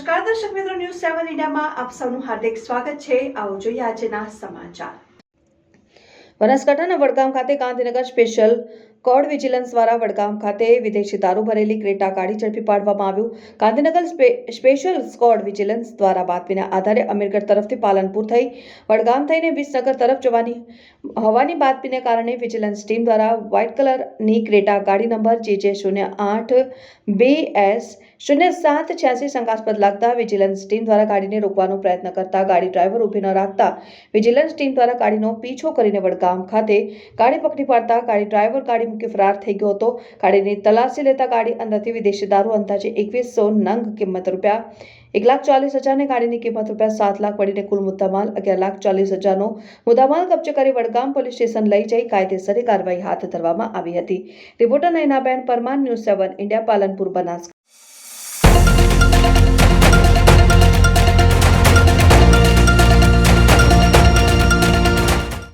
સેવન ઇન્ડિયામાં આપ સૌનું હાર્દિક સ્વાગત છે. આવો જોઈએ આજના સમાચાર. બનાસકાંઠાના વડગામ ખાતે ગાંધીનગર સ્પેશિયલ કોડ વિજિલન્સ દ્વારા વડગામ ખાતે વિદેશી દારૂ ભરેલી ક્રેટા ગાડી ઝડપી પાડવામાં આવ્યું. Gandhinagar spe- special squad vigilance દ્વારા બાતમીના આધારે અમીરગઢ તરફથી પાલનપુર થઈ, વડગામ થઈને વિસનગર તરફ જવાની, હવાની બાતમીને કારણે વિજિલન્સ ટીમ દ્વારા વ્હાઇટ કલરની ક્રેટા ગાડી નંબર જે જે શૂન્ય આઠ બે એસ શૂન્ય સાત છ્યાસી શંકાસ્પદ લાગતા વિજિલન્સ ટીમ દ્વારા ગાડીને રોકવાનો પ્રયત્ન કરતા ગાડી ડ્રાઈવર ઊભી ન રાખતા વિજિલન્સ ટીમ દ્વારા ગાડીનો પીછો કરીને વડગામ ખાતે ગાડી પકડી પાડતા ગાડી ડ્રાઈવર ગાડી મૂકી ફરાર થઈ ગયો હતો. ગાડીની તલાશી લેતા ગાડી અંદરથી વિદેશી દારૂ અંદાજે એકવીસો નંગ કિંમત રૂપિયા, એક લાખ ચાલીસ હજારની ગાડીની કિંમત રૂપિયા સાત લાખ પડીને કુલ મુદ્દામાલ અગિયાર લાખ ચાલીસ હજારનો મુદ્દામાલ કબજે કરી વડગામ પોલીસ સ્ટેશન લઈ જઈ કાયદેસરી કાર્યવાહી હાથ ધરવામાં આવી હતી. Reporter Nayanaben Parmar, news seven, India, Palanpur Banaskantha